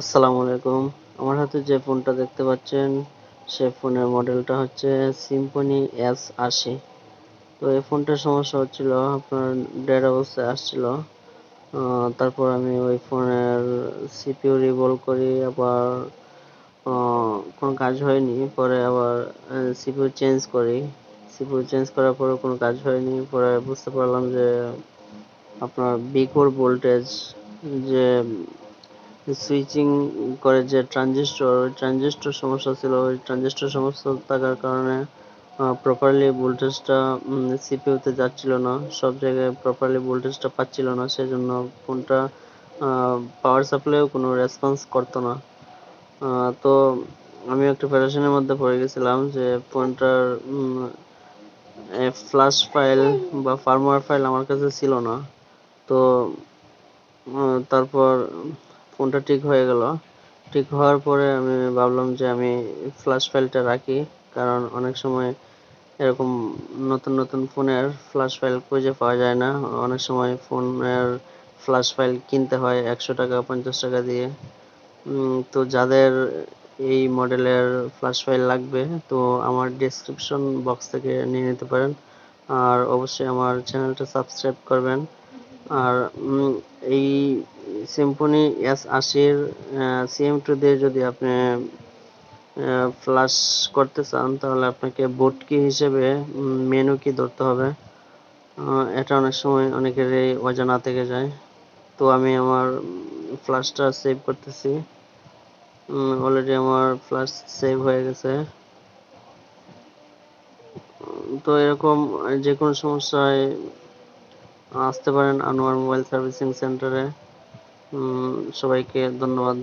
আসসালামু আলাইকুম। আমার হাতে যে ফোনটা দেখতে পাচ্ছেন, সে ফোনের মডেলটা হচ্ছে সিম্ফনি এস আশি। তো এই ফোনটার সমস্যা হচ্ছিল, আপনার ডেড অবস্থায় আসছিল। তারপর আমি ওই ফোনের সিপিইউ রিভল করি, আবার কোনো কাজ হয়নি। পরে আবার সিপিইউ চেঞ্জ করি। সিপিইউ চেঞ্জ করার পরে কোনো কাজ হয়নি। পরে বুঝতে পারলাম যে, আপনার বিকোর ভোল্টেজ যে সুইচিং করে যে ট্রানজিস্টর ওই ট্রানজিস্টর সমস্যা ছিল, ওই ট্রানজিস্টর সমস্যা থাকার কারণে প্রপারলি ভোল্টেজটা সিপিইউতে যাচ্ছিল না, সব জায়গায় প্রপারলি ভোল্টেজটা পাচ্ছিল না, সেজন্য ফোনটা পাওয়ার সাপ্লাইও কোনো রেসপন্স করতো না। তো আমি একটা প্যারাশনের মধ্যে পড়ে গেছিলাম যে ফোনটার ফ্ল্যাশ ফাইল বা ফার্মওয়্যার ফাইল আমার কাছে ছিল না। তো তারপর ফোনটা ঠিক হয়ে গেল। ঠিক হওয়ার পরে আমি ভাবলাম যে আমি ফ্ল্যাশ ফাইলটা রাখি, কারণ অনেক সময় এরকম নতুন নতুন ফোনের ফ্ল্যাশ ফাইল খুঁজে পাওয়া যায় না। অনেক সময় ফোনের ফ্ল্যাশ ফাইল কিনতে হয় একশো টাকা, পঞ্চাশ টাকা দিয়ে। তো যাদের এই মডেলের ফ্ল্যাশ ফাইল লাগবে, তো আমার ডেসক্রিপশন বক্স থেকে নিয়ে নিতে পারেন। আর অবশ্যই আমার চ্যানেলটা সাবস্ক্রাইব করবেন। আর এই সিম্ফনি এস আশির সিএম টু দিয়ে যদি আপনি ফ্লাশ করতে চান, তাহলে আপনাকে বোট কি হিসেবে মেনু কি ধরতে হবে। এটা অনেক সময় অনেকেরই অজানা থেকে যায়। তো আমি আমার ফ্লাশটা সেভ করতেছি। অলরেডি আমার ফ্লাশ সেভ হয়ে গেছে। তো এরকম যে কোনো সমস্যায়, আসতে পারেন আনোয়ার মোবাইল সার্ভিসিং সেন্টারে। সবাইকে ধন্যবাদ।